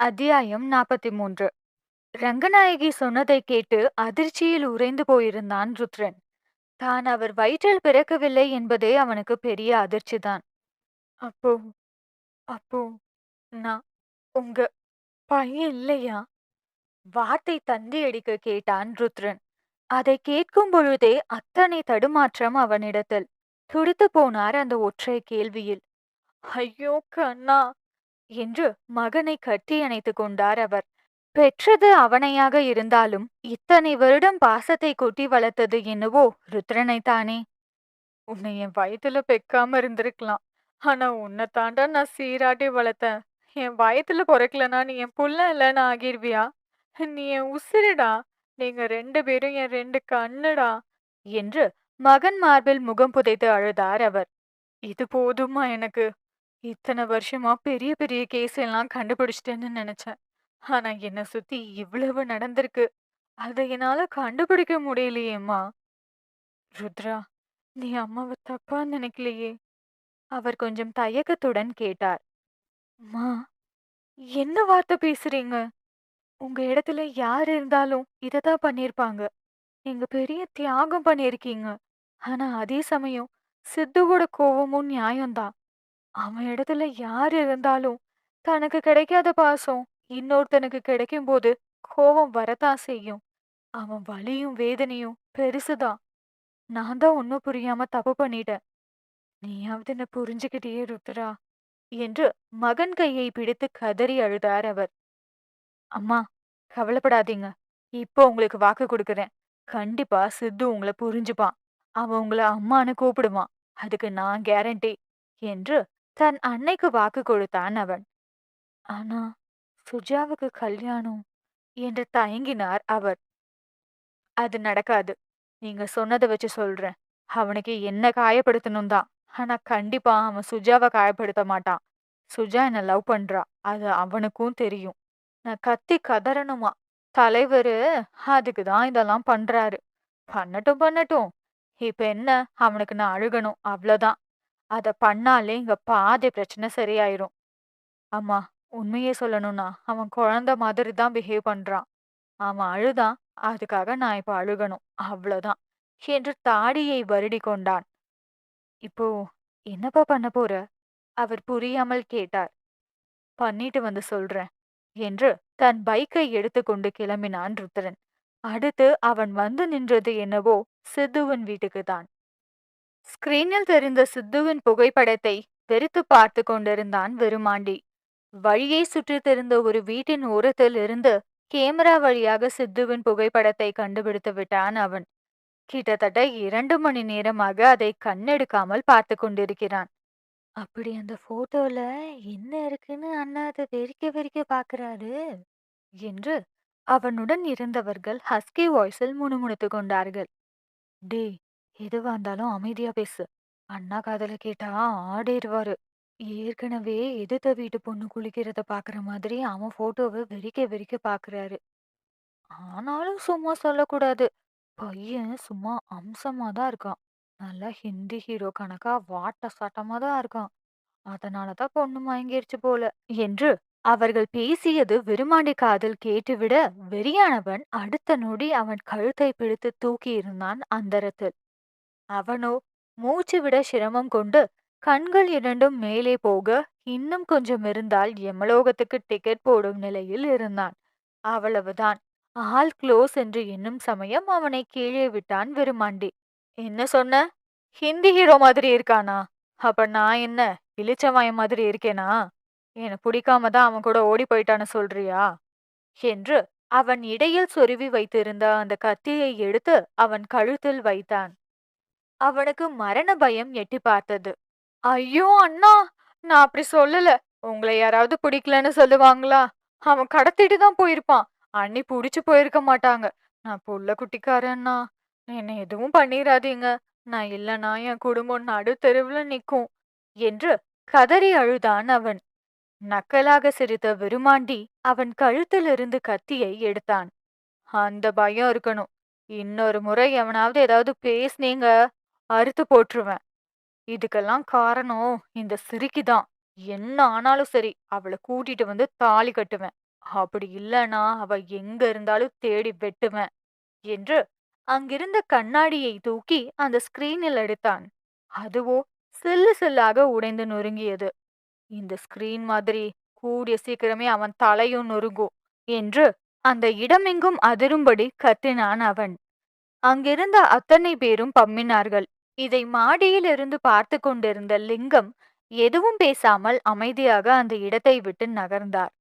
அத்தியாயம் நாற்பத்தி மூன்று ரங்கநாயகி சொன்னதை கேட்டு அதிர்ச்சியில் உறைந்து போயிருந்தான் ருத்ரன். தான் அவர் வயிற்றில் பிறக்கவில்லை என்பதே அவனுக்கு பெரிய அதிர்ச்சிதான். அப்போ அப்போ நான் உங்க பையன் இல்லையா? வார்த்தை தந்தி அடிக்க கேட்டான் ருத்ரன். அதை கேட்கும் பொழுதே அத்தனை தடுமாற்றம் அவனிடத்தில். துடித்து போனார் அந்த ஒற்றை கேள்வியில். ஐயோ கண்ணா! என்று மகனை கட்டி அணைத்துக் கொண்டார் அவர். பெற்றது அவனையாக இருந்தாலும் இத்தனை வருடம் பாசத்தை கொட்டி வளர்த்தது என்னவோ ருத்ரனை தானே உன்னை என் வயத்துல பெக்காம இருந்திருக்கலாம். ஆனா உன்னை தாண்டா நான் சீராட்டி வளர்த்தேன். என் வயத்துல பிறக்கலனா நீ என் புள்ள இல்லைன்னு ஆகிருவியா? நீ என் உசிருடா. நீங்க ரெண்டு பேரும் என் ரெண்டு கண்ணுடா என்று மகன் மார்பில் முகம் புதைத்து அழுதார் அவர். இது போதுமா எனக்கு. இத்தனை வருஷமா பெரிய பெரிய கேஸ் எல்லாம் கண்டுபிடிச்சிட்டேன்னு நினைச்சேன். ஆனா என்ன சுத்தி இவ்வளவு நடந்திருக்கு. அதை என்னால கண்டுபிடிக்க முடியலையேம்மா. ருத்ரா நீ அம்மாவை தப்பா நினைக்கலையே. அவர் கொஞ்சம் தயக்கத்துடன் கேட்டார். அம்மா என்ன வார்த்தை பேசுறீங்க? உங்க இடத்துல யார் இருந்தாலும் இததான் பண்ணிருப்பாங்க நீங்க பெரிய தியாகம் பண்ணிருக்கீங்க ஆனா அதே சமயம் சித்துவோட கோவமும் நியாயம்தான். அவன் இடத்துல யார் இருந்தாலும் தனக்கு கிடைக்காத பாசம் இன்னொருத்தனுக்கு கிடைக்கும் போது கோவம் வரத்தான் செய்யும். அவன் வலியும் வேதனையும் பெருசுதான். நான் தான் ஒன்னும் புரியாம தப்பு பண்ணிட்டேன். நீயாவது என்ன புரிஞ்சுக்கிட்டே ருத்ரா என்று மகன் கையை பிடித்து கதறி அழுதார் அவர். அம்மா கவலைப்படாதீங்க. இப்போ உங்களுக்கு வாக்கு கொடுக்கறேன். கண்டிப்பா சித்து உங்களை புரிஞ்சுப்பான். அவன் உங்களை அம்மானு கூப்பிடுவான். அதுக்கு நான் கேரண்டி என்று தன் அன்னைக்கு வாக்கு கொடுத்தான் அவன். ஆனா சுஜாவுக்கு கல்யாணம் என்று தயங்கினார் அவர். அது நடக்காது. நீங்க சொன்னதை வச்சு சொல்றேன். அவனுக்கு என்ன காயப்படுத்தணும் தான். ஆனா கண்டிப்பா அவன் சுஜாவை காயப்படுத்த மாட்டான். சுஜா என்ன லவ் பண்றா. அது அவனுக்கும் தெரியும். நான் கத்தி கதறணுமா? தலைவரு அதுக்கு தான் இதெல்லாம் பண்றாரு. பண்ணட்டும் பண்ணட்டும். இப்ப என்ன? அவனுக்கு நான் அழுகணும். அவ்வளோதான் அத பண்ணாலே இங்க பாதி பிரச்சனை சரியாயிரும். அம்மா உண்மையே சொல்லணும்னா அவன் குழந்தை மாதிரி தான் பிஹேவ் பண்றான். அவன் அழுதான் அதுக்காக நான் இப்ப அழுகணும் அவ்வளவுதான். என்று தாடியை வருடி கொண்டான். இப்போ என்னப்பா பண்ண போற? அவர் புரியாமல் கேட்டார். பண்ணிட்டு வந்து சொல்றேன் என்று தன் பைக்கை எடுத்துக்கொண்டு கிளம்பினான் ருத்ரன். அடுத்து அவன் வந்து நின்றது என்னவோ சித்துவின் வீட்டுக்கு தான். ஸ்கிரீனில் தெரிந்த சித்துவின் புகைப்படத்தை வெறித்து பார்த்து கொண்டிருந்தான் வெறுமாண்டி. வழியை சுற்றி தெரிந்த ஒரு வீட்டின் ஓரத்தில் இருந்து கேமரா வழியாக சித்துவின் புகைப்படத்தை கண்டுபிடித்து விட்டான் அவன். கிட்டத்தட்ட இரண்டு மணி நேரமாக அதை கண்ணெடுக்காமல் பார்த்து கொண்டிருக்கிறான். அப்படி அந்த போட்டோல என்ன இருக்குன்னு அண்ணா அதை வெறிக்க வெறிக்க பாக்குறாரு என்று அவனுடன் இருந்தவர்கள் ஹஸ்கி வாய்ஸில் முணுமுணுத்து கொண்டார்கள். டே எதுவா இருந்தாலும் அமைதியா பேசு. அண்ணா காதல கேட்டா ஆடிடுவாரு ஏற்கனவே எதிர்த்த வீட்டு பொண்ணு குளிக்கிறத பாக்குற மாதிரி அவன் போட்டோவை வெறிக்க வெறிக்க பாக்குறாரு. ஆனாலும் சும்மா சொல்லக்கூடாது. பையன் சும்மா அம்சமா தான் இருக்கான். நல்லா ஹிந்தி ஹீரோ கணக்கா வாட்ட சட்டமா தான் இருக்கான். அதனாலதான் பொண்ணு மயங்கிருச்சு போல. என்று அவர்கள் பேசியது விருமாண்டி காதில் கேட்டுவிட வெறியானவன் அடுத்த நொடி அவன் கழுத்தை பிடித்து தூக்கி இருந்தான் அந்தரத்தில். அவனோ மூச்சு விட சிரமம் கொண்டு கண்கள் இரண்டும் மேலே போக இன்னும் கொஞ்சம் இருந்தால் யமலோகத்துக்கு டிக்கெட் போடும் நிலையில் இருந்தான். அவ்வளவுதான். ஆல் க்ளோஸ் என்று எண்ணும் சமயம் அவனை கீழே விட்டான் விருமாண்டி என்ன சொன்ன? ஹிந்தி ஹீரோ மாதிரி இருக்கானா? அப்ப நான் என்ன இளிச்சமயம் மாதிரி இருக்கேனா? எனக்கு பிடிக்காம தான் அவன் கூட ஓடி போயிட்டான்னு சொல்றியா? என்று அவன் இடையில் சொருவி வைத்திருந்த அந்த கத்தியை எடுத்து அவன் கழுத்தில் வைத்தான். அவனுக்கு மரண பயம் எட்டி பார்த்தது. ஐயோ அண்ணா! நான் அப்படி சொல்லல. உங்களை யாராவது பிடிக்கலன்னு சொல்லுவாங்களா? அவன் கடத்திட்டு தான் போயிருப்பான். அண்ணி புடிச்சு போயிருக்க மாட்டாங்க. நான் புள்ள குட்டிக்காரன்னா என்னை எதுவும் பண்ணிராதீங்க. நான் இல்லனா என் குடும்பம் நடு தெருவுல நிக்கும் என்று கதறி அழுதான் அவன். நக்கலாக சிரித்த விருமாண்டி அவன் கழுத்திலிருந்து கத்தியை எடுத்தான். அந்த பயம் இருக்கணும். இன்னொரு முறை எவனாவது ஏதாவது பேசுனீங்க. அறுத்து போட்டுருவேன். இதுக்கெல்லாம் காரணம் இந்த சிரிக்கிதான் என்ன ஆனாலும் சரி அவளை கூட்டிட்டு வந்து தாலி கட்டுவேன். அப்படி இல்லனா அவ எங்க இருந்தாலும் தேடி வெட்டுவேன் என்று அங்கிருந்த கண்ணாடியை தூக்கி அந்த ஸ்கிரீனில் எடுத்தான். அதுவோ சில்லு சில்லாக உடைந்து நொறுங்கியது. இந்த ஸ்கிரீன் மாதிரி கூடிய சீக்கிரமே அவன் தலையும் நொறுங்கும் என்று அந்த இடமெங்கும் அதிரும்படி கத்தினான் அவன். அங்கிருந்த அத்தனை பேரும் பம்மினார்கள். இதை மாடியில் இருந்து பார்த்து கொண்டிருந்த லிங்கம் எதுவும் பேசாமல் அமைதியாக அந்த இடத்தை விட்டு நகர்ந்தார்.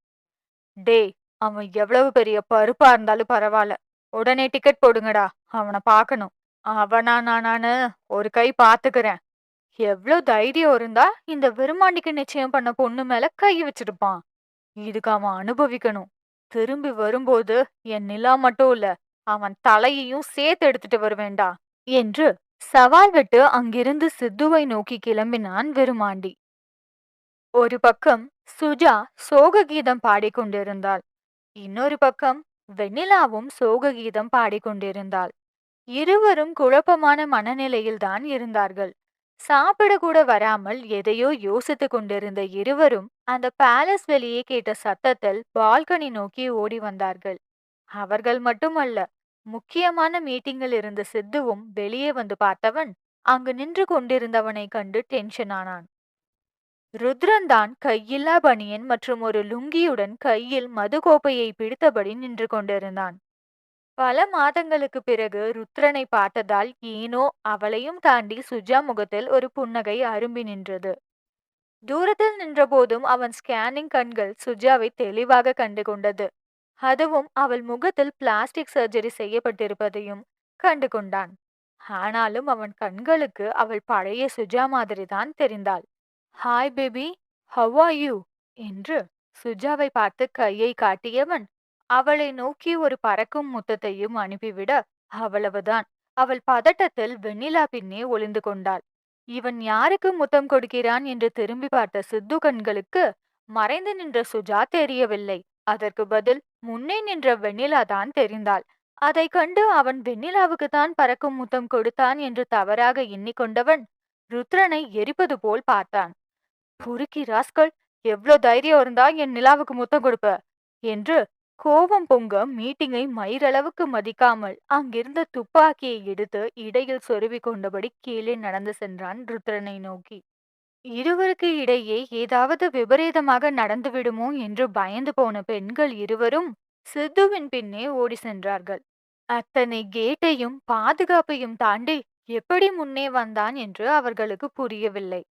டேய் அவன் எவ்வளவு பெரிய பருப்பா இருந்தாலும் பரவாயில்ல. உடனே டிக்கெட் போடுங்கடா. அவனை பார்க்கணும். அவனா நானானு ஒரு கை பாத்துக்கிறேன் எவ்வளோ தைரியம் இருந்தா இந்த விருமாண்டிக்கு நிச்சயம் பண்ண பொண்ணு மேல கை வச்சிருப்பான். இதுக்கு அவன் அனுபவிக்கணும். திரும்பி வரும்போது என் நிலா மட்டும் இல்ல அவன் தலையையும் சேர்த்து எடுத்துட்டு வருவேண்டா என்று சவால் விட்டு அங்கிருந்து சித்துவை நோக்கி கிளம்பினான் விருமாண்டி. ஒரு பக்கம் சுஜா சோக கீதம் பாடிக்கொண்டிருந்தாள். இன்னொரு பக்கம் வெண்ணிலாவும் சோக கீதம் பாடிக்கொண்டிருந்தாள். இருவரும் குழப்பமான மனநிலையில்தான் இருந்தார்கள். சாப்பிட கூட வராமல் எதையோ யோசித்துக் கொண்டிருந்த இருவரும் அந்த பேலஸ் வெளியே கேட்ட சத்தத்தில் பால்கனி நோக்கி ஓடி வந்தார்கள். அவர்கள் மட்டுமல்ல முக்கியமான மீட்டிங்கில் இருந்த சித்துவும் வெளியே வந்து பார்த்தவன் அங்கு நின்று கொண்டிருந்தவனை கண்டு டென்ஷன் ஆனான். ருத்ரன் தான் கையில்லா பனியன் மற்றும் ஒரு லுங்கியுடன் கையில் மது கோப்பையை பிடித்தபடி நின்று கொண்டிருந்தான். பல மாதங்களுக்கு பிறகு ருத்ரனை பார்த்ததால் ஏனோ அவளையும் தாண்டி சுஜா முகத்தில் ஒரு புன்னகை அரும்பி நின்றது. தூரத்தில் நின்றபோதும் அவன் ஸ்கேனிங் கண்கள் சுஜாவை தெளிவாக கண்டு கொண்டது. அதுவும் அவள் முகத்தில் பிளாஸ்டிக் சர்ஜரி செய்யப்பட்டிருப்பதையும் கண்டு கொண்டான். ஆனாலும் அவன் கண்களுக்கு அவள் பழைய சுஜா மாதிரிதான் தெரிந்தாள். Hi baby how are you என்று சுஜாவை பார்த்து கையை காட்டியவன் அவளை நோக்கி ஒரு பறக்கும் முத்தத்தையும் அனுப்பிவிட அவ்வளவுதான். அவள் பதட்டத்தில் வெண்ணிலா பின்னே ஒளிந்து கொண்டாள். இவன் யாருக்கு முத்தம் கொடுக்கிறான்? என்று திரும்பி பார்த்த சித்து கண்களுக்கு மறைந்து நின்ற சுஜா தெரியவில்லை. அதற்கு பதில் முன்னே நின்ற வெண்ணிலா தான் தெரிந்தாள். அதை கண்டு அவன் வெண்ணிலாவுக்கு தான் பறக்கும் முத்தம் கொடுத்தான் என்று தவறாக எண்ணிக்கொண்டவன் ருத்ரனை எரிப்பது போல் பார்த்தான். பொறுக்கி ராஸ்கள் எவ்ளோ தைரியம் இருந்தா என் நிலாவுக்கு முத்தம் கொடுப்ப என்று கோபம் பொங்க மீட்டிங்கை மயிரளவுக்கு மதிக்காமல் அங்கிருந்த துப்பாக்கியை எடுத்து இடையில் சொருவி கொண்டபடி கீழே நடந்து சென்றான் ருத்ரனை நோக்கி. இருவருக்கு இடையே ஏதாவது விபரீதமாக நடந்துவிடுமோ என்று பயந்து போன பெண்கள் இருவரும் சித்துவின் பின்னே ஓடி சென்றார்கள். அத்தனை கேட்டையும் பாதுகாப்பையும் தாண்டி எப்படி முன்னே வந்தான் என்று அவர்களுக்கு புரியவில்லை.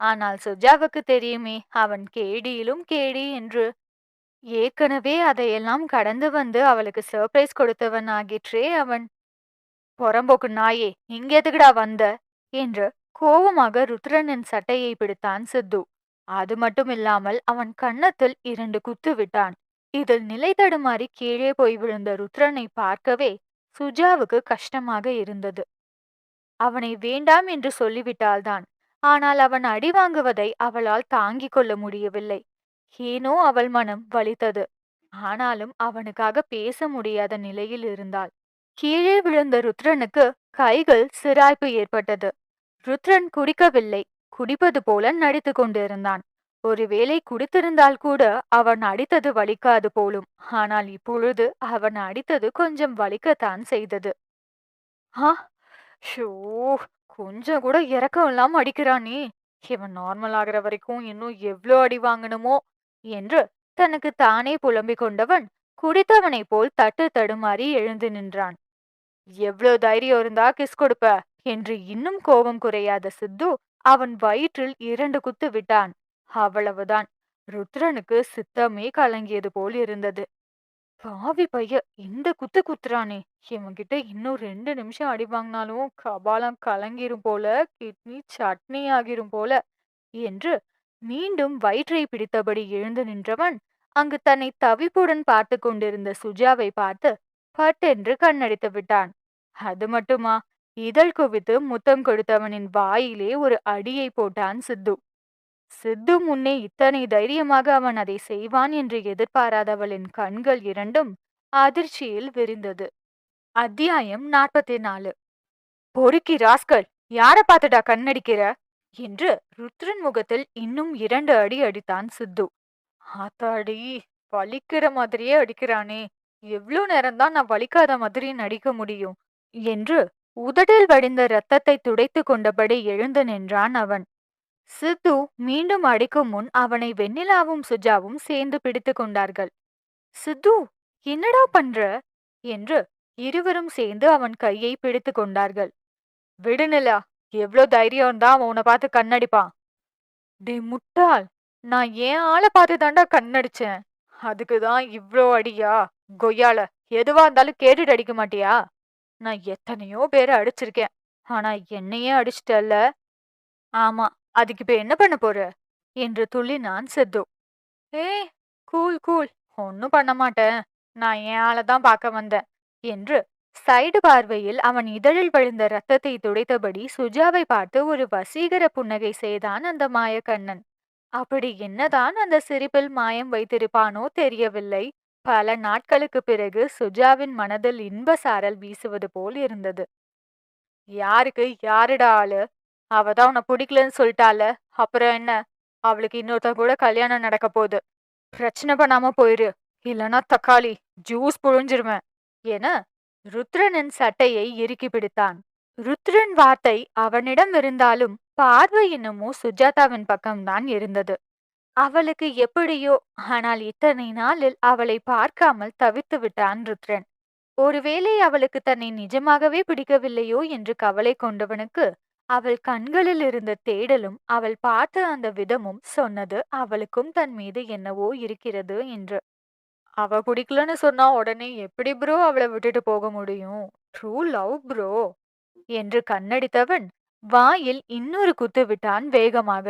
ஆனால் சுஜாவுக்கு தெரியுமே அவன் கேடியிலும் கேடி என்று. ஏற்கனவே அதையெல்லாம் கடந்து வந்து அவளுக்கு சர்ப்ரைஸ் கொடுத்தவன் ஆகிற்றே அவன். புறம்போக்கு நாயே இங்க எதுக்குடா வந்த? என்று கோபமாக ருத்ரனின் சட்டையை பிடித்தான் சித்து. அது மட்டும் இல்லாமல் அவன் கன்னத்தில் இரண்டு குத்து விட்டான். இதில் நிலை தடுமாறி கீழே போய் விழுந்த ருத்ரனை பார்க்கவே சுஜாவுக்கு கஷ்டமாக இருந்தது. அவனை வேண்டாம் என்று சொல்லிவிட்டால்தான். ஆனால் அவன் அடி வாங்குவதை அவளால் தாங்கிக் கொள்ள முடியவில்லை. ஏனோ அவள் மனம் வலித்தது. ஆனாலும் அவனுக்காக பேச முடியாத நிலையில் இருந்தாள். கீழே விழுந்த ருத்ரனுக்கு கைகள் சிராய்ப்பு ஏற்பட்டது. ருத்ரன் குடிக்கவில்லை. குடிப்பது போல நடித்து கொண்டிருந்தான். ஒருவேளை குடித்திருந்தால் கூட அவன் அடித்தது வலிக்காது போலும். ஆனால் இப்பொழுது அவன் அடித்தது கொஞ்சம் வலிக்கத்தான் செய்தது. ஆ? ஷோ கொஞ்சம் கூட இறக்கம் இல்லாம அடிக்கிறானே இவன் நார்மல் ஆகிற வரைக்கும் இன்னும் எவ்வளோ அடி வாங்கணுமோ? என்று தனக்கு தானே புலம்பிக் கொண்டவன் குடித்தவனைப் போல் தட்டு தடுமாறி எழுந்து நின்றான். எவ்வளோ தைரியம் இருந்தா கிஸ் கொடுப்ப. என்று இன்னும் கோபம் குறையாத சித்து அவன் வயிற்றில் இரண்டு குத்து விட்டான். அவ்வளவுதான். ருத்ரனுக்கு சித்தமே கலங்கியது போல் இருந்தது. பாவி பைய இந்த குத்து குத்துறானே. இவன்கிட்ட இன்னும் ரெண்டு நிமிஷம் அடி வாங்கினாலும் கபாலம் கலங்கிரும் போல கிட்னி சட்னி ஆகிரும் போல என்று மீண்டும் வயிற்றை பிடித்தபடி எழுந்து நின்றவன் அங்கு தன்னை தவிப்புடன் பார்த்து கொண்டிருந்த சுஜாவை பார்த்து பட்டென்று கண்ணடித்து விட்டான். அது மட்டுமா? இதழ் குவித்து முத்தம் கொடுத்தவனின் வாயிலே ஒரு அடியை போட்டான் சித்து. சித்து முன்னே இத்தனை தைரியமாக அவன் அதை செய்வான் என்று எதிர்பாராதவளின் கண்கள் இரண்டும் அதிர்ச்சியில் விரிந்தது. அத்தியாயம் நாற்பத்தி நாலு பொறுக்கி ராஸ்கல் யார பார்த்துடா கண்ணடிக்கிற? என்று ருத்ரன் முகத்தில் இன்னும் இரண்டு அடி அடித்தான் சித்து. ஆத்தாடி வலிக்கிற மாதிரியே அடிக்கிறானே. எவ்ளோ நேரம்தான் நான் வலிக்காத மாதிரி நடிக்க முடியும்? என்று உதட்டில் வடிந்த ரத்தத்தை துடைத்துக் கொண்டபடி எழுந்து நின்றான் அவன். சித்து மீண்டும் அடிக்கும் முன் அவனை வெண்ணிலாவும் சுஜாவும் சேர்ந்து பிடித்துக் கொண்டார்கள். சித்து என்னடா பண்ற? என்று இருவரும் சேர்ந்து அவன் கையை பிடித்துக் கொண்டார்கள். விடுநிலா எவ்ளோ தைரியம் இருந்தா அவன் உன்னை பார்த்து கண்ணடிப்பான். டே முட்டாள் நான் ஏன் ஆளை பார்த்து தாண்டா கண்ணடிச்சேன். அதுக்குதான் இவ்ளோ அடியா? கொய்யால எதுவா இருந்தாலும் கேட்டுட்டு அடிக்க மாட்டியா? நான் எத்தனையோ பேரை அடிச்சிருக்கேன். ஆனா என்னையே அடிச்சிட்டல்ல? ஆமா அதுக்கு இப்ப என்ன பண்ண போற? என்று துள்ளினான் சித்து. ஏ கூல் கூல் ஒன்னும் பண்ண மாட்டேன். நான் ஏன் தான் பார்க்க வந்தேன் என்று சைடு பார்வையில் அவன் இதழில் வழிந்த ரத்தத்தை துடைத்தபடி சுஜாவை பார்த்து ஒரு வசீகர புன்னகை செய்தான் அந்த மாயக்கண்ணன். அப்படி என்னதான் அந்த சிரிப்பில் மாயம் வைத்திருப்பானோ தெரியவில்லை. பல நாட்களுக்கு பிறகு சுஜாவின் மனதில் இன்ப சாரல் வீசுவது போல் இருந்தது. யாருக்கு? யாருடா ஆளு? அவதான் உன்னை பிடிக்கலன்னு சொல்லிட்டால அப்புறம் என்ன? அவளுக்கு இன்னொருத்த கூட கல்யாணம் நடக்க போகுது. பிரச்சனை பண்ணாம போயிரு. இல்லனா தக்காளி ஜூஸ் புழிஞ்சிருவேன். என ருத்ரனின் சட்டையை இறுக்கி பிடித்தான். ருத்ரன் வார்த்தை அவனிடம் இருந்தாலும் பார்வை என்னமோ சுஜாதாவின் பக்கம்தான் இருந்தது. அவளுக்கு எப்படியோ ஆனால் இத்தனை நாளில் அவளை பார்க்காமல் தவித்து விட்டான் ருத்ரன். ஒருவேளை அவளுக்கு தன்னை நிஜமாகவே பிடிக்கவில்லையோ என்று கவலை கொண்டவனுக்கு அவள் கண்களில் இருந்த தேடலும் அவள் பார்த்த அந்த விதமும் சொன்னது அவளுக்கும் தன் மீது என்னவோ இருக்கிறது என்று. அவ பிடிக்கலன்னு சொன்னா உடனே எப்படி ப்ரோ அவளை விட்டுட்டு போக முடியும்? ட்ரூ லவ் ப்ரோ என்று கண்ணடித்தவன் வாயில் இன்னொரு குத்து விட்டான் வேகமாக.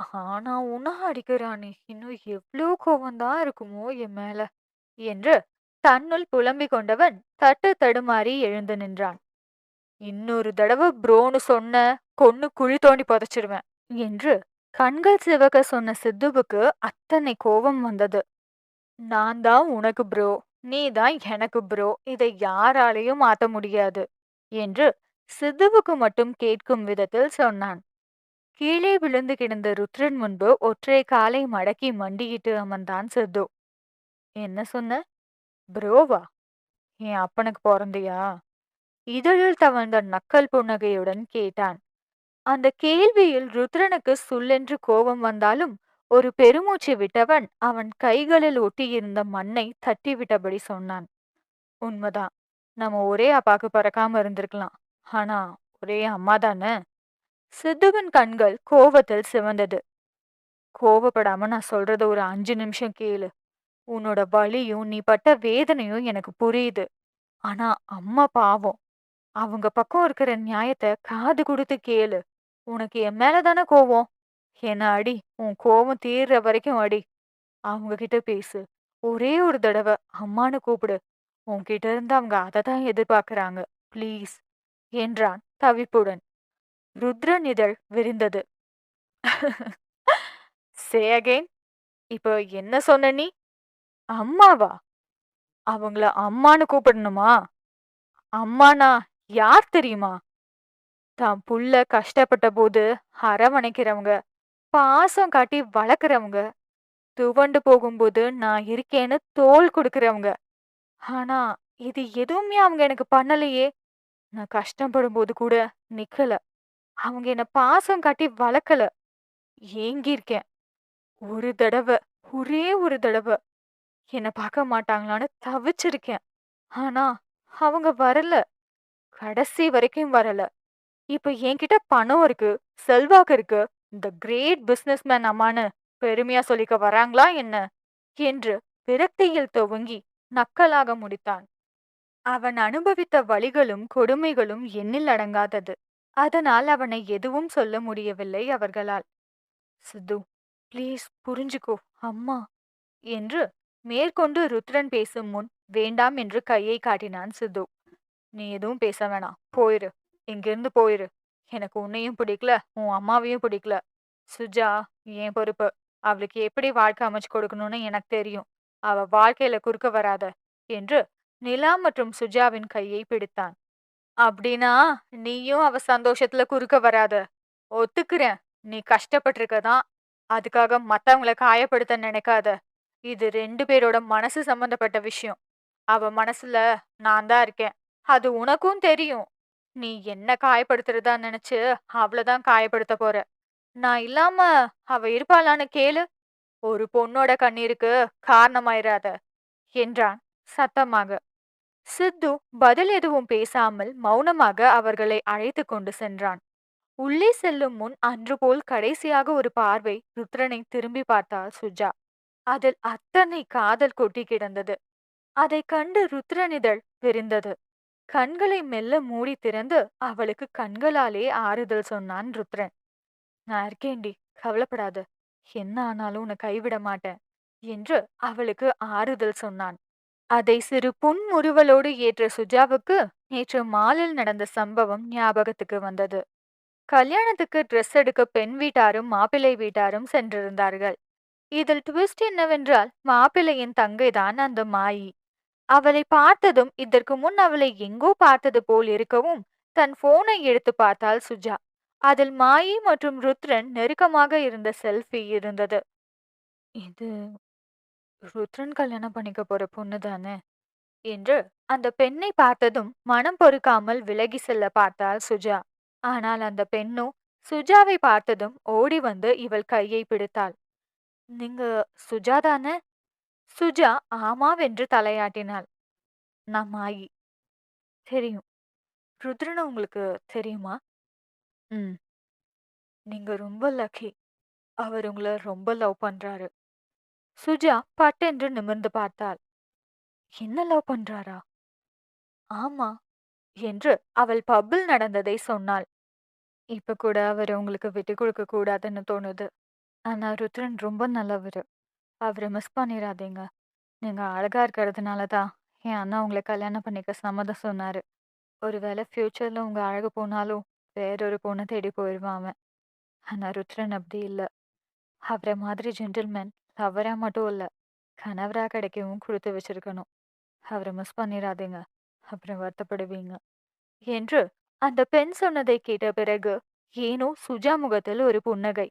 ஆனா உன்ன அடிக்கிறானே இன்னும் எவ்ளோ கோவம்தான் இருக்குமோ என் மேல. என்று தன்னுள் புலம்பிக் கொண்டவன் தட்டு தடுமாறி எழுந்து நின்றான். இன்னொரு தடவை ப்ரோன்னு சொன்ன கொன்னு குழி தோண்டி புதைச்சிருவேன் என்று கண்கள் சிவக்க சொன்ன சித்துவுக்கு அத்தனை கோபம் வந்தது. நான் தான் உனக்கு ப்ரோ நீ தான் எனக்கு ப்ரோ இதை யாராலையும் மாத்த முடியாது என்று சித்துவுக்கு மட்டும் கேட்கும் விதத்தில் சொன்னான். கீழே விழுந்து கிடந்த ருத்ரன் முன்பு ஒற்றை காலை மடக்கி மண்டிக்கிட்டு அமர்ந்தான் சித்து. என்ன சொன்ன? ப்ரோவா என் அப்பனுக்கு பிறந்தியா? இதழில் தவழ்ந்த நக்கல் புன்னகையுடன் கேட்டான். அந்த கேள்வியில் ருத்ரனுக்கு சுல்லென்று கோபம் வந்தாலும் ஒரு பெருமூச்சு விட்டவன் அவன் கைகளில் ஒட்டியிருந்த மண்ணை தட்டிவிட்டபடி சொன்னான். உண்மைதான். நம்ம ஒரே அப்பாக்கு பறக்காம இருந்திருக்கலாம். ஆனா ஒரே அம்மா தானே? சித்துவின் கண்கள் கோபத்தில் சிவந்தது. கோவப்படாம நான் சொல்றத ஒரு அஞ்சு நிமிஷம் கேளு. உன்னோட வலியும் நீ பட்ட வேதனையும் எனக்கு புரியுது. ஆனா அம்மா பாவம். அவங்க பக்கம் இருக்கிற நியாயத்தை காது கொடுத்து கேளு. உனக்கு என் மேல தானே கோவம்? என்ன அடி உன் கோவம் தீர்ற வரைக்கும் அடி. அவங்க கிட்ட பேசு. ஒரே ஒரு தடவை அம்மானு கூப்பிடு. உன்கிட்ட இருந்து அவங்க அதை தான் எதிர்பார்க்கறாங்க. ப்ளீஸ். என்றான் தவிப்புடன். ருத்ரன் இதழ் விரிந்தது. சே அகெயின் இப்போ என்ன சொன்ன நீ? அம்மாவா? அவங்கள அம்மான்னு கூப்பிடணுமா? அம்மானா யார் தெரியுமா? தான் புள்ள கஷ்டப்பட்ட போது அரவணைக்கிறவங்க பாசம் காட்டி வளர்க்குறவங்க துவண்டு போகும்போது நான் இருக்கேன்னு தோல் கொடுக்கறவங்க. ஆனா இது எதுவுமே அவங்க எனக்கு பண்ணலையே. நான் கஷ்டப்படும் போது கூட நிக்கல. அவங்க என்ன பாசம் காட்டி வளர்க்கல. ஏங்கியிருக்கேன். ஒரு தடவை ஒரே ஒரு தடவை என்ன பார்க்க மாட்டாங்களான்னு தவிச்சிருக்கேன். ஆனா அவங்க வரல. கடைசி வரைக்கும் வரல. இப்ப என்கிட்ட பணம் இருக்கு செல்வாக்கு இருக்கு இந்த கிரேட் பிசினஸ்மேன் அம்மான்னு பெருமையா சொல்லிக்க வராங்களா என்ன? என்று விரக்தியில் துவங்கி நக்கலாக முடித்தான். அவன் அனுபவித்த வழிகளும் கொடுமைகளும் எண்ணில் அடங்காதது. அதனால் அவனை எதுவும் சொல்ல முடியவில்லை அவர்களால். சித்து ப்ளீஸ் புரிஞ்சுக்கோ அம்மா என்று மேற்கொண்டு ருத்ரன் பேசும் முன் வேண்டாம் என்று கையை காட்டினான் சித்து. நீ எதுவும் பேச வேணாம் போயிரு இங்கிருந்து போயிரு. எனக்கு உன்னையும் பிடிக்கல உன் அம்மாவையும் பிடிக்கல. சுஜா ஏன் பொறுப்பு. அவளுக்கு எப்படி வாழ்க்கை அமைச்சு கொடுக்கணும்னு எனக்கு தெரியும். அவ வாழ்க்கையில குறுக்க வராத என்று நிலா மற்றும் சுஜாவின் கையை பிடித்தான். அப்படின்னா நீயும் அவ சந்தோஷத்துல குறுக்க வராத. ஒத்துக்கிறேன். நீ கஷ்டப்பட்டிருக்கதான். அதுக்காக மத்தவங்கள காயப்படுத்த நினைக்காத. இது ரெண்டு பேரோட மனசு சம்பந்தப்பட்ட விஷயம். அவ மனசுல நான் தான் இருக்கேன். அது உனக்கும் தெரியும். நீ என்ன காயப்படுத்துறதா நினைச்சு அவ்வளவுதான் காயப்படுத்த போற. நான் இல்லாம அவ இருப்பாளான்னு கேளு. ஒரு பொண்ணோட கண்ணீருக்கு காரணமாயிராத. என்றான் சத்தமாக. சித்து பதில் எதுவும் பேசாமல் மௌனமாக அவர்களை அழைத்து கொண்டு சென்றான். உள்ளே செல்லும் முன் அன்று போல் கடைசியாக ஒரு பார்வை ருத்ரனை திரும்பி பார்த்தாள் சுஜா. அதில் அத்தனை காதல் கொட்டி கிடந்தது. அதைக் கண்டு ருத்ரனிதழ் விரிந்தது. கண்களை மெல்ல மூடி திறந்து அவளுக்கு கண்களாலே ஆறுதல் சொன்னான் ருத்ரன். நான் இருக்கேண்டி கவலைப்படாத. என்ன ஆனாலும் உன்னை கைவிட மாட்டேன் என்று அவளுக்கு ஆறுதல் சொன்னான். அதை சிறு புன்முறுவலோடு ஏற்ற சுஜாவுக்கு நேற்று மாலில் நடந்த சம்பவம் ஞாபகத்துக்கு வந்தது. கல்யாணத்துக்கு ட்ரெஸ் எடுக்க பெண் வீட்டாரும் மாப்பிள்ளை வீட்டாரும் சென்றிருந்தார்கள். இதில் ட்விஸ்ட் என்னவென்றால் மாப்பிள்ளையின் தங்கைதான் அந்த மாயி. அவளை பார்த்ததும் இதற்கு முன் அவளை எங்கோ பார்த்தது போல் இருக்கவும் தன் போனை எடுத்து பார்த்தாள் சுஜா. அதில் மாயி மற்றும் ருத்ரன் நெருக்கமாக இருந்த செல்ஃபி இருந்தது. இது ருத்ரன் கல்யாணம் பண்ணிக்க போற பொண்ணு தானே? என்று அந்த பெண்ணை பார்த்ததும் மனம் பொறுக்காமல் விலகி செல்ல பார்த்தாள் சுஜா. ஆனால் அந்த பெண்ணோ சுஜாவை பார்த்ததும் ஓடி வந்து இவள் கையை பிடித்தாள். நீங்க சுஜா தானே? சுஜா ஆமாவென்று தலையாட்டினாள். நான் மாயி தெரியும். ருத்ரனை உங்களுக்கு தெரியுமா? ம். நீங்க ரொம்ப லக்கி. அவர் உங்களை ரொம்ப லவ் பண்றாரு. சுஜா பட்டென்று நிமிர்ந்து பார்த்தாள். என்ன லவ் பண்றாரா? ஆமா என்று அவள் பப்பில் நடந்ததை சொன்னாள். இப்ப கூட அவர் உங்களுக்கு விட்டு கொடுக்க கூடாதுன்னு தோணுது. ஆனா ருத்ரன் ரொம்ப நல்லவர். அவரை மிஸ் பண்ணிடாதீங்க நீங்க அழகா இருக்கிறதுனால தான் என் அண்ணா உங்களை கல்யாணம் பண்ணிக்க சம்மதம் சொன்னாரு. ஒருவேளை ஃப்யூச்சர்ல உங்க அழகு போனாலும் வேறொரு பொண்ணை தேடி போயிடுவான் அவன். ஆனா ருத்ரன் அப்படி இல்லை. அவரை மாதிரி ஜென்டில்மேன் தவறா மட்டும் இல்லை. கணவரா கிடைக்கவும் கொடுத்து வச்சிருக்கணும். அவரை மிஸ் பண்ணிடாதீங்க. அப்புறம் வருத்தப்படுவீங்க. என்று அந்த பெண் சொன்னதை கேட்ட பிறகு ஏனோ சுஜா முகத்தில் ஒரு புன்னகை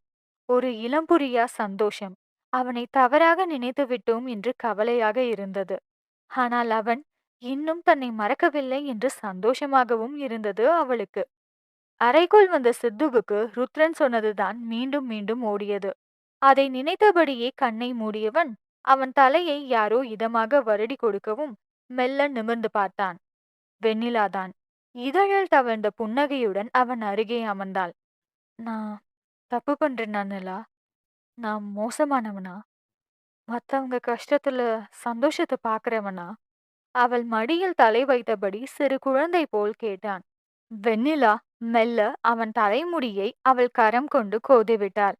ஒரு இளம்புரியா சந்தோஷம். அவனை தவறாக நினைத்து விட்டோம் என்று கவலையாக இருந்தது. ஆனால் அவன் இன்னும் தன்னை மறக்கவில்லை என்று சந்தோஷமாகவும் இருந்தது அவளுக்கு. அறைக்குள் வந்த சித்துவுக்கு ருத்ரன் சொன்னதுதான் மீண்டும் மீண்டும் ஓடியது. அதை நினைத்தபடியே கண்ணை மூடியவன் அவன் தலையை யாரோ இதமாக வருடி கொடுக்கவும் மெல்ல நிமிர்ந்து பார்த்தான். வெண்ணிலாதான் இதழல் தவழ்ந்த புன்னகையுடன் அவன் அருகே அமர்ந்தாள். நான் தப்பு பண்றேன் நிலா? நான் மோசமானவனா? மத்தவங்க கஷ்டத்துல சந்தோஷத்தை பார்க்குறவனா அவள் மடியில் தலை வைத்தபடி சிறு குழந்தை போல் கேட்டான். வெண்ணிலா மெல்ல அவன் தலைமுடியை அவள் கரம் கொண்டு கோதிவிட்டாள்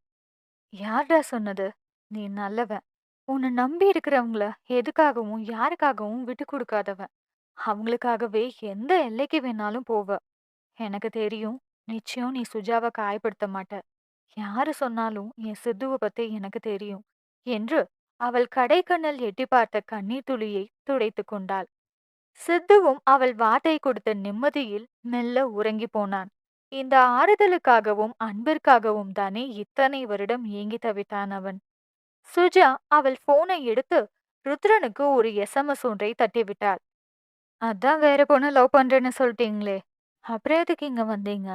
யார்டா சொன்னது? நீ நல்லவன். உன்னை நம்பி இருக்கிறவங்கள எதுக்காகவும் யாருக்காகவும் விட்டு கொடுக்காதவன். அவங்களுக்காகவே எந்த எல்லைக்கு வேணாலும் போவ. எனக்கு தெரியும் நிச்சயம் நீ சுஜாவை காயப்படுத்த மாட்ட. யாரு சொன்னாலும் என் சித்துவ பத்தி எனக்கு தெரியும் என்று அவள் கடைக்கண்ணல் எட்டி பார்த்த கண்ணீர் துளியை துடைத்து கொண்டாள். சித்துவும் அவள் வார்த்தை கொடுத்த நிம்மதியில் மெல்ல உறங்கி போனான். இந்த ஆறுதலுக்காகவும் அன்பிற்காகவும் தானே இத்தனை வருடம் ஏங்கி தவித்தான் அவன். சுஜா அவள் போனை எடுத்து ருத்ரனுக்கு ஒரு எஸ்எம்எஸ் ஒன்றை தட்டிவிட்டாள். அதான் வேற பொண்ணு லவ் பண்றேன்னு சொல்லிட்டீங்களே அப்புறம் எதுக்கு இங்க வந்தீங்க?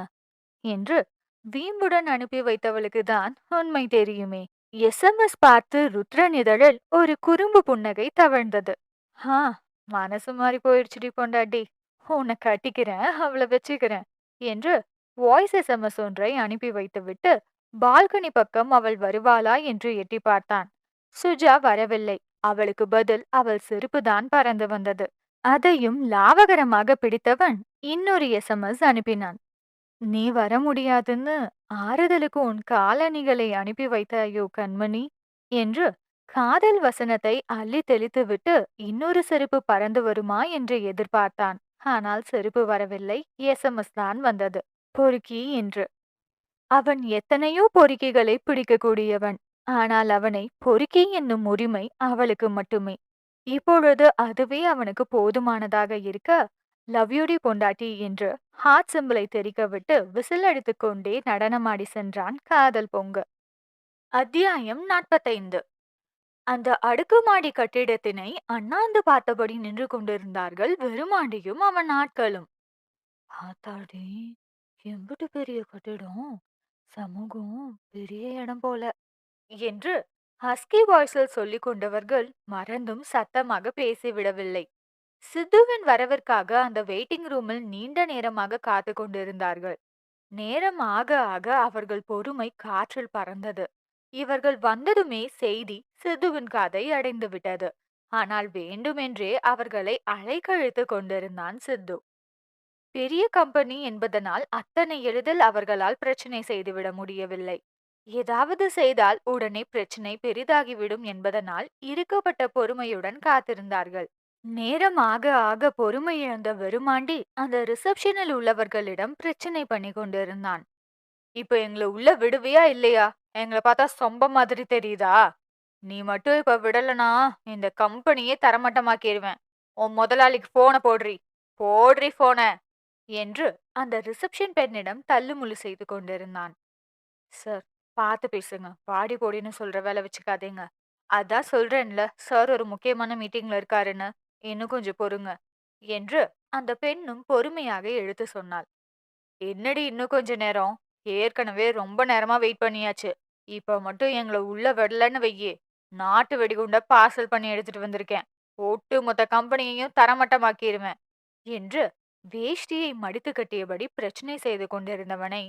என்று வீம்புடன் அனுப்பி வைத்தவளுக்கு தான் உண்மை தெரியுமே. எஸ்எம்எஸ் பார்த்து ருத்ரன் இதழில் ஒரு குறும்பு புன்னகை தவழ்ந்தது. ஹா மனசு மாறி போயிடுச்சுடி பொண்டாட்டி. உன்னை கட்டிக்கிறேன் அவளை வச்சுக்கிறேன் என்று வாய்ஸ் எஸ்எம்எஸ் ஒன்றை அனுப்பி வைத்துவிட்டு பால்கனி பக்கம் அவள் வருவாளா? என்று எட்டி பார்த்தான். சுஜா வரவில்லை. அவளுக்கு பதில் அவள் செருப்புதான் பறந்து வந்தது. அதையும் லாவகரமாக பிடித்தவன் இன்னொரு எஸ்எம்எஸ் அனுப்பினான். நீ வர முடியாதுன்னு ஆறுதலுக்கு உன் காலணிகளை அனுப்பி வைத்தாயோ கண்மணி என்று காதல் வசனத்தை அள்ளி தெளித்துவிட்டு இன்னொரு செருப்பு பறந்து வருமா? என்று எதிர்பார்த்தான். ஆனால் செருப்பு வரவில்லை. எஸ்எம்எஸ் தான் வந்தது. பொறுக்கி என்று அவன் எத்தனையோ பொறுக்கிகளை பிடிக்கக்கூடியவன். ஆனால் அவனை பொறுக்கி என்னும் உரிமை அவளுக்கு மட்டுமே. இப்பொழுது அதுவே அவனுக்கு போதுமானதாக இருக்க லவ் யூடி பொண்டாட்டி என்று ஹார்ட் சிம்பிளை தெரிக்க விட்டு விசில் அடித்து கொண்டே நடனமாடி சென்றான் காதல் பொங்க. அத்தியாயம் நாற்பத்தைந்து. அந்த அடுக்குமாடி கட்டிடத்தினை அண்ணாந்து பார்த்தபடி நின்று கொண்டிருந்தார்கள் வெறுமாண்டியும் அவன் ஆட்களும். ஆத்தாடி எம்புட்டு பெரிய கட்டிடம்? சமூகம் பெரிய இடம் போல. என்று ஹஸ்கி வாய்ஸில் சொல்லிக் கொண்டவர்கள் மறந்தும் சத்தமாக பேசிவிடவில்லை சித்துவின் வரவிற்காக அந்த வெயிட்டிங் ரூமில் நீண்ட நேரமாக காத்து கொண்டிருந்தார்கள். நேரம் ஆக ஆக அவர்கள் பொறுமை காற்றில் பறந்தது. இவர்கள் வந்ததுமே செய்தி சித்துவின் காதை அடைந்து விட்டது ஆனால் வேண்டுமென்றே அவர்களை அலைக்கழித்து கொண்டிருந்தான் சித்து. பெரிய கம்பெனி என்பதனால் அத்தனை எளிதில் அவர்களால் பிரச்சனை செய்துவிட முடியவில்லை. ஏதாவது செய்தால் உடனே பிரச்சனை பெரிதாகிவிடும் என்பதனால் இருக்கப்பட்ட பொறுமையுடன் காத்திருந்தார்கள். நேரம் ஆக ஆக பொறுமை இழந்த வெறுமாண்டி அந்த ரிசப்ஷனில் உள்ளவர்களிடம் பிரச்சனை பண்ணி கொண்டிருந்தான். இப்ப எங்களை உள்ள விடுவியா இல்லையா? எங்களை பார்த்தா சொம்ப மாதிரி தெரியுதா? நீ மட்டும் இப்ப விடலனா இந்த கம்பெனியே தரமட்டமாக்கிடுவேன் உன் முதலாளிக்கு போன போடுறி. போடுறி போன என்று அந்த ரிசப்ஷன் பெண்ணிடம் தள்ளுமுள்ளு செய்து கொண்டிருந்தான். சார் பார்த்து பேசுங்க. பாடி போடின்னு சொல்ற வேலை வச்சுக்காதீங்க. அதான் சொல்றேன்ல. சார் ஒரு முக்கியமான மீட்டிங்ல இருக்காருன்னு. இன்னும் கொஞ்சம் பொறுங்க. என்று அந்த பெண்ணும் பொறுமையாக எடுத்து சொன்னாள். என்னடி இன்னும் கொஞ்ச நேரம்? ஏற்கனவே ரொம்ப நேரமா வெயிட் பண்ணியாச்சு. இப்ப மட்டும் எங்களை உள்ள விடலன்னு வையே. நாட்டு வெடிகுண்ட பார்சல் பண்ணி எடுத்துட்டு வந்திருக்கேன். ஒட்டு மொத்த கம்பெனியையும் தரமட்டமாக்கிடுவேன் என்று வேஷ்டியை மடித்து கட்டியபடி பிரச்சனை செய்து கொண்டிருந்தவனை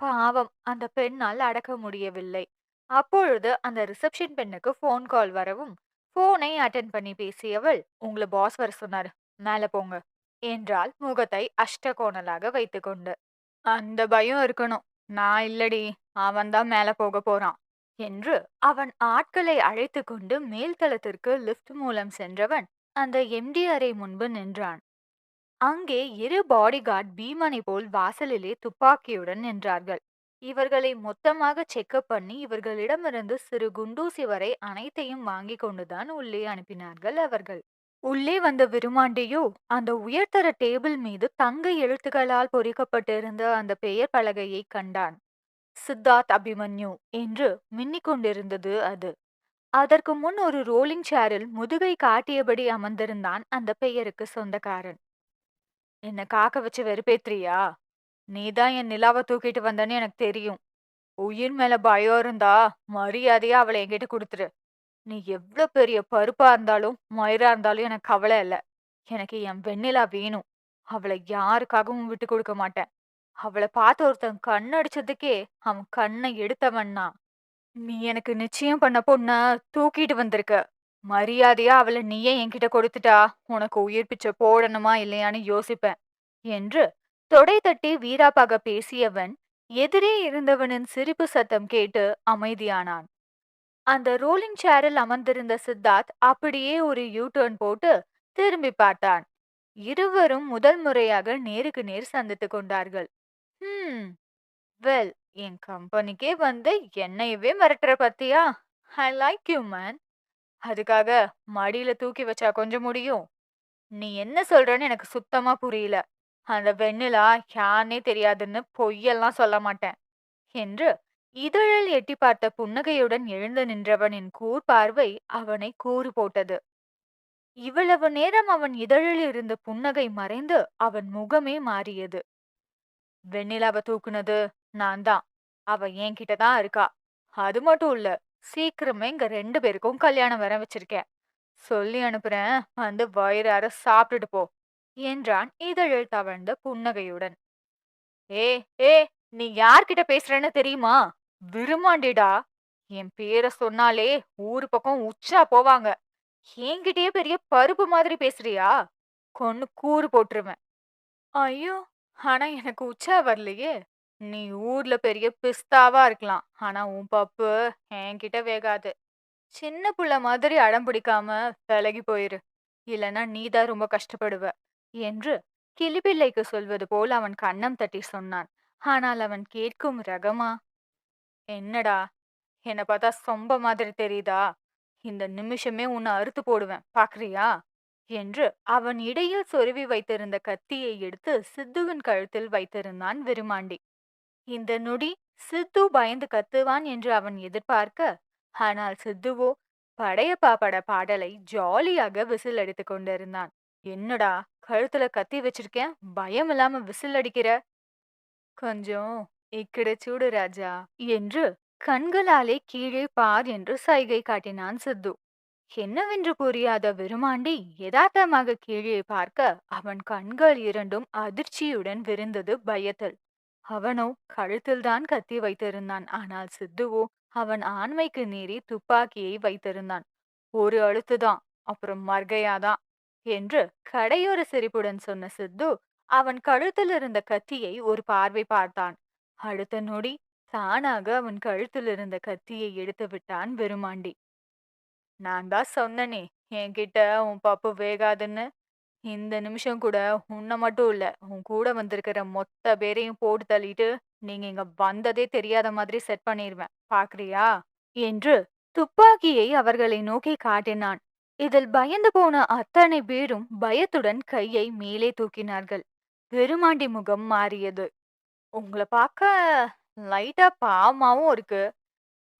பாவம் அந்த பெண்ணால் அடக்க முடியவில்லை. அப்பொழுது அந்த ரிசப்ஷன் பெண்ணுக்கு ஃபோன் கால் வரவும் போனை அட்டன் பண்ணி பேசியவள் உங்களை பாஸ் வர சொன்னாரு மேல போங்க என்றால் முகத்தை அஷ்டகோணலாக வைத்துக்கொண்டு. அந்த பயம் இருக்கணும் நான் இல்லடி அவன்தான் மேல போக போறான் என்று அவன் ஆட்களை அழைத்து கொண்டு மேல்தளத்திற்கு லிப்ட் மூலம் சென்றவன் அந்த எம்டி அறை முன்பு நின்றான். அங்கே இரு பாடிகார்ட் பீமனை போல் வாசலிலே துப்பாக்கியுடன் நின்றார்கள். இவர்களை மொத்தமாக செக்கப் பண்ணி இவர்களிடமிருந்து சிறு குண்டூசி வரை அனைத்தையும் வாங்கி கொண்டுதான் உள்ளே அனுப்பினார்கள் அவர்கள். உள்ளே வந்த விருமாண்டியோ அந்த உயர்தர டேபிள் மீது தங்க எழுத்துக்களால் பொறிக்கப்பட்டிருந்த அந்த பெயர் பலகையை கண்டான். சித்தார்த் அபிமன்யு என்று மின்னிக் கொண்டிருந்தது அது. அதற்கு முன் ஒரு ரோலிங் சேரில் முதுகை காட்டியபடி அமர்ந்திருந்தான் அந்த பெயருக்கு சொந்தக்காரன். என்ன காக்க வச்சு வெறுப்பேத்துறியா? நீதான் என் நிலாவை தூக்கிட்டு வந்தன்னு எனக்கு தெரியும். உயிர் மேல பயம் இருந்தா மரியாதையா அவளை என்கிட்ட கொடுத்துரு. நீ எவ்வளோ பெரிய பருப்பா இருந்தாலும் மயிரா இருந்தாலும் எனக்கு கவலை இல்ல. எனக்கு என் வெண்ணிலா வேணும். அவளை யாருக்காகவும் விட்டு கொடுக்க மாட்டேன். அவளை பார்த்து ஒருத்தன் கண்ணடிச்சதுக்கே அவன் கண்ணை எடுத்தவன்னா நீ எனக்கு நிச்சயம் பண்ண பொண்ண தூக்கிட்டு வந்திருக்க. மரியாதையா அவளை நீயே என்கிட்ட கொடுத்துட்டா? உனக்கு உயிர் பிச்சை போடணுமா இல்லையான்னு யோசிப்பேன் என்று தொடை தட்டி வீராப்பாக பேசியவன் எதிரே இருந்தவனின் சிரிப்பு சத்தம் கேட்டு அமைதியானான். அந்த ரோலிங் சேரில் அமர்ந்திருந்த சித்தார்த் அப்படியே ஒரு யூ டர்ன் போட்டு திரும்பி பார்த்தான். இருவரும் முதல் முறையாக நேருக்கு நேர் சந்தித்து கொண்டார்கள். ஹம் வெல் என் கம்பெனிக்கே வந்து என்னையவே மிரட்டுற பத்தியா? ஐ லைக் யூ மேன் அதுக்காக மடியில தூக்கி வச்சா கொஞ்சம் முடியும். நீ என்ன சொல்றன்னு எனக்கு சுத்தமா புரியல. அந்த வெண்ணிலா யானே தெரியாதுன்னு பொய்யெல்லாம் சொல்ல மாட்டேன். என்று இதழில் எட்டி பார்த்த புன்னகையுடன் எழுந்து நின்றவனின் கூர் பார்வை அவனை கூறு போட்டது. இவ்வளவு நேரம் அவன் இதழில் இருந்த புன்னகை மறைந்து அவன் முகமே மாறியது. வெண்ணிலாவை தூக்குனது நான் தான். அவ என்கிட்ட தான் இருக்கா. அது மட்டும் இல்ல. சீக்கிரமே இங்க ரெண்டு பேருக்கும் கல்யாணம் வர வச்சிருக்கேன். சொல்லி அனுப்புறேன். வந்து வயிறார சாப்பிட்டுட்டு போ. என்றான் இதழில் தவழ்ந்த புன்னகையுடன். ஏ ஏ நீ யார்கிட்ட பேசுறேன்னு தெரியுமா? விரும்மாண்டிடா. என் பேரை சொன்னாலே ஊரு பக்கம் உச்சா போவாங்க. என்கிட்டயே பெரிய பருப்பு மாதிரி பேசுறியா? கொன்னு கூறு போட்டுருவேன். ஐயோ ஆனா எனக்கு உச்சா வரலையே. நீ ஊர்ல பெரிய பிஸ்தாவா இருக்கலாம். ஆனா உன் பப்பு என்கிட்ட வேகாது. சின்ன புள்ள மாதிரி அடம் பிடிக்காம விலகி போயிரு. இல்லனா நீதான் ரொம்ப கஷ்டப்படுவ என்று கிளிபிள்ளைக்கு சொல்வது போல் அவன் கன்னம் தட்டி சொன்னான். ஆனால் அவன் கேட்கும் ரகமா என்னடா என்ன பார்த்தா சொம்ப மாதிரி தெரியுதா? இந்த நிமிஷமே உன்னை அறுத்து போடுவேன். பாக்குறியா என்று அவன் இடையில் சொருவி வைத்திருந்த கத்தியை எடுத்து சித்துவின் கழுத்தில் வைத்திருந்தான் விருமாண்டி இந்த நொடி சித்து பயந்து கத்துவான் என்று அவன் எதிர்பார்க்க ஆனால் சித்துவோ படையப்பா பட பாடலை ஜாலியாக விசில் அடித்துக் கொண்டிருந்தான். என்னடா கழுத்துல கத்தி வச்சிருக்கேன் பயம் இல்லாம விசில் அடிக்கிற? கொஞ்சம் இக்கட சூடு ராஜா என்று கண்களாலே கீழே பார் என்று சைகை காட்டினான் சித்து. என்னவென்று புரியாத விருமாண்டி யதார்த்தமாக கீழே பார்க்க அவன் கண்கள் இரண்டும் அதிர்ச்சியுடன் விருந்தது பயத்தில். அவனோ கழுத்தில்தான் கத்தி வைத்திருந்தான். ஆனால் சித்துவோ அவன் ஆண்மைக்கு நீறி துப்பாக்கியை வைத்திருந்தான். ஒரு அழுத்துதான் அப்புறம் மர்கையாதான் என்று கடையோர சிரிப்புடன் சொன்ன சித்து அவன் கழுத்தில் இருந்த கத்தியை ஒரு பார்வை பார்த்தான். அடுத்த நொடி தானாக அவன் கழுத்தில் இருந்த கத்தியை எடுத்து விட்டான் வெறுமாண்டி. நான் தான் சொன்னனே என்கிட்ட உன் பப்பு வேகாதுன்னு. இந்த நிமிஷம் கூட உன்னை மட்டும் இல்ல உன் கூட வந்திருக்கிற மொத்த பேரையும் போட்டு தள்ளிட்டு நீங்க இங்க வந்ததே தெரியாத மாதிரி செட் பண்ணிருவேன். பாக்குறியா? என்று துப்பாக்கியை அவர்களை நோக்கி காட்டினான். இதில் பயந்து போன அத்தனை பேரும் பயத்துடன் கையை மேலே தூக்கினார்கள். பெருமாண்டி முகம் மாறியது. உங்களை பார்க்க லைட்டா பாவமாவும் இருக்கு.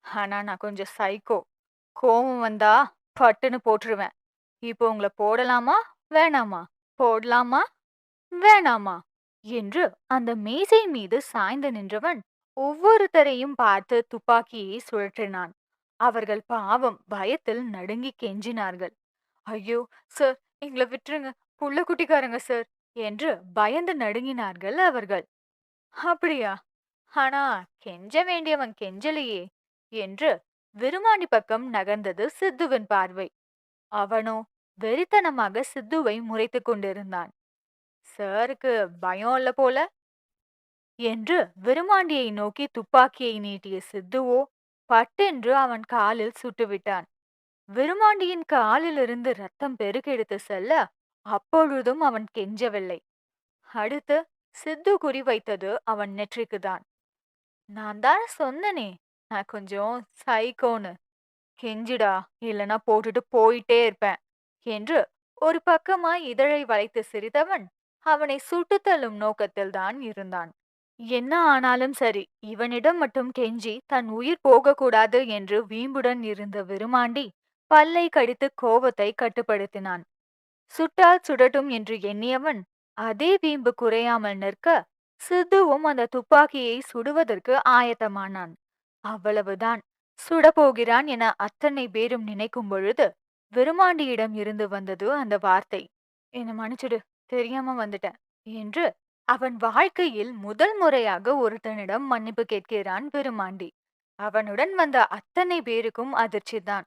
ஆனா நான் கொஞ்சம் சைக்கோ கோவம் வந்தா பட்டுன்னு போட்டுருவேன். இப்போ உங்களை போடலாமா? வேணாமா? போடலாமா? வேணாமா? என்று அந்த மேசை மீது சாய்ந்து நின்றவன் ஒவ்வொருத்தரையும் பார்த்து துப்பாக்கியை சுழற்றினான். அவர்கள் பாவம் பயத்தில் நடுங்கி கெஞ்சினார்கள். ஐயோ சார் எங்களை விட்டுருங்க. புள்ள குட்டிக்காரங்க சார் என்று பயந்து நடுங்கினார்கள் அவர்கள். அப்படியா? ஆனா கெஞ்ச வேண்டியவன் கெஞ்சலையே என்று விருமாண்டி பக்கம் நகர்ந்தது சித்துவின் பார்வை. அவனோ? வெறித்தனமாக சித்துவை முறைத்து கொண்டிருந்தான். சாருக்கு பயம் இல்ல போல? என்று விருமாண்டியை நோக்கி துப்பாக்கியை நீட்டிய சித்துவோ பட்டென்று அவன் காலில் சுட்டுவிட்டான். விருமாண்டியின் காலிலிருந்து ரத்தம் பெருக்கெடுத்து செல்ல அப்பொழுதும் அவன் கெஞ்சவில்லை. அடுத்து சித்து குறி வைத்தது அவன் நெற்றிக்குதான் நான் தான் சொன்னனே நான் கொஞ்சம் சைக்கோன்னு. கெஞ்சிடா இல்லனா போட்டுட்டு போயிட்டே இருப்பேன். என்று ஒரு பக்கமாய் இதழை வளைத்து சிரித்தவன் அவனை சுட்டுத்தள்ளும் நோக்கத்தில்தான் இருந்தான். என்ன ஆனாலும் சரி இவனிடம் மட்டும் கெஞ்சி தன் உயிர் போகக்கூடாது என்று வீம்புடன் இருந்த விருமாண்டி பல்லை கடித்து கோபத்தை கட்டுப்படுத்தினான். சுட்டால் சுடட்டும் என்று எண்ணியவன் அதே வீம்பு குறையாமல் நிற்க சித்துவும் அந்த துப்பாக்கியை சுடுவதற்கு ஆயத்தமானான். அவ்வளவுதான் சுடப்போகிறான் என அத்தனை பேரும் நினைக்கும் பொழுது விருமாண்டியிடம் இருந்து வந்தது அந்த வார்த்தை. என்ன மன்னிச்சிடு தெரியாம வந்துட்டேன் என்று அவன் வாழ்க்கையில் முதல் முறையாக ஒருத்தனிடம் மன்னிப்பு கேட்கிறான் விருமாண்டி அவனுடன் வந்த அத்தனை பேருக்கும் அதிர்ச்சிதான்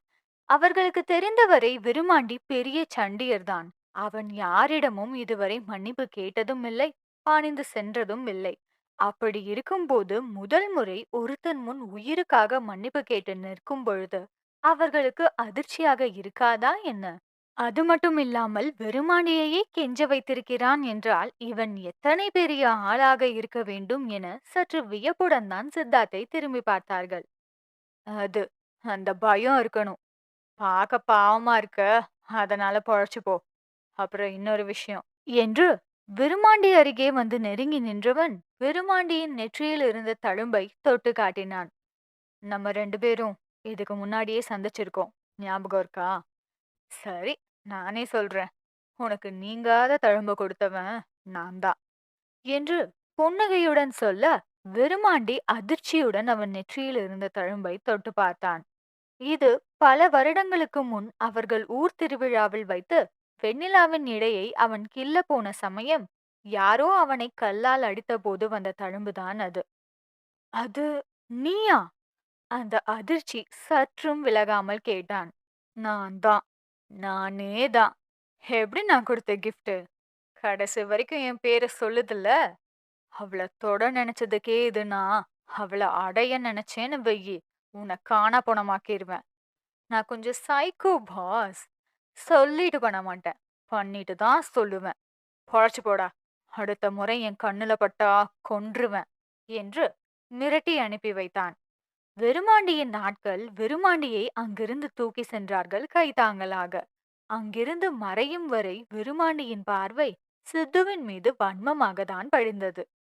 அவர்களுக்கு தெரிந்தவரை விருமாண்டி பெரிய சண்டியர்தான் அவன் யாரிடமும் இதுவரை மன்னிப்பு கேட்டதும் இல்லை பாணிந்து சென்றதும் இல்லை. அப்படி இருக்கும்போது முதல் முறை ஒருத்தன் முன் உயிருக்காக மன்னிப்பு கேட்டு நிற்கும் பொழுது அவர்களுக்கு அதிர்ச்சியாக இருக்காதா என்ன? அது மட்டும் இல்லாமல் வெறுமாண்டியையே கெஞ்ச வைத்திருக்கிறான் என்றால் இவன் எத்தனை பெரிய ஆளாக இருக்க வேண்டும் என சற்று வியப்புடன் தான் சித்தார்த்தை திரும்பி பார்த்தார்கள். அது அந்த பயம் இருக்கணும். பார்க்க பாவமா இருக்க. அதனால பொழைச்சு போ. அப்புறம் இன்னொரு விஷயம். என்று விருமாண்டி அருகே வந்து நெருங்கி நின்றவன் விருமாண்டியின் நெற்றியில் இருந்த தழும்பை தொட்டு காட்டினான். நம்ம ரெண்டு பேரும் இதுக்கு முன்னாடியே சந்திச்சிருக்கோம். ஞாபகம் இருக்கா? சரி நானே சொல்றேன். உனக்கு நீங்காத தழும்பு கொடுத்தவன் நான் தான். என்று புன்னகையுடன் சொல்ல விருமாண்டி அதிர்ச்சியுடன் அவன் நெற்றியில் இருந்த தழும்பை தொட்டு பார்த்தான். இது பல வருடங்களுக்கு முன் அவர்கள் ஊர் திருவிழாவில் வைத்து வெண்ணிலாவின் இடையை அவன் கில்ல போன சமயம் யாரோ அவனை கல்லால் அடித்தபோது வந்த தழும்புதான் அது. அது நீயா? அந்த அதிர்ச்சி சற்றும் விலகாமல் கேட்டான். நான் தான். நானே தான். எப்படி நான் கொடுத்த கிஃப்ட் கடைசி வரைக்கும் என் பேரை சொல்லுதில்ல? அவளை தொட நினைச்சதுக்கே இதுனா அவளை அடைய நினைச்சேன்னு வெயி. உன்னை காணப்போனமாக்கிடுவேன் நான் கொஞ்சம் சைக்கோ பாஸ் சொல்லிட்டு பண்ண மாட்டேன். பண்ணிட்டு தான் சொல்லுவேன். பொழைச்சு போடா. அடுத்த முறை என் கண்ணுல பட்டா கொன்றுவேன் என்று மிரட்டி அனுப்பி வைத்தான். வெறுமாண்டியின் நாட்கள் வெறுமாண்டியை அங்கிருந்து தூக்கி சென்றார்கள் கைதாங்கலாக அங்கிருந்து மறையும் வரை வெறுமாண்டியின் பார்வை சித்துவின் மீது வன்மமாக தான் படிந்தது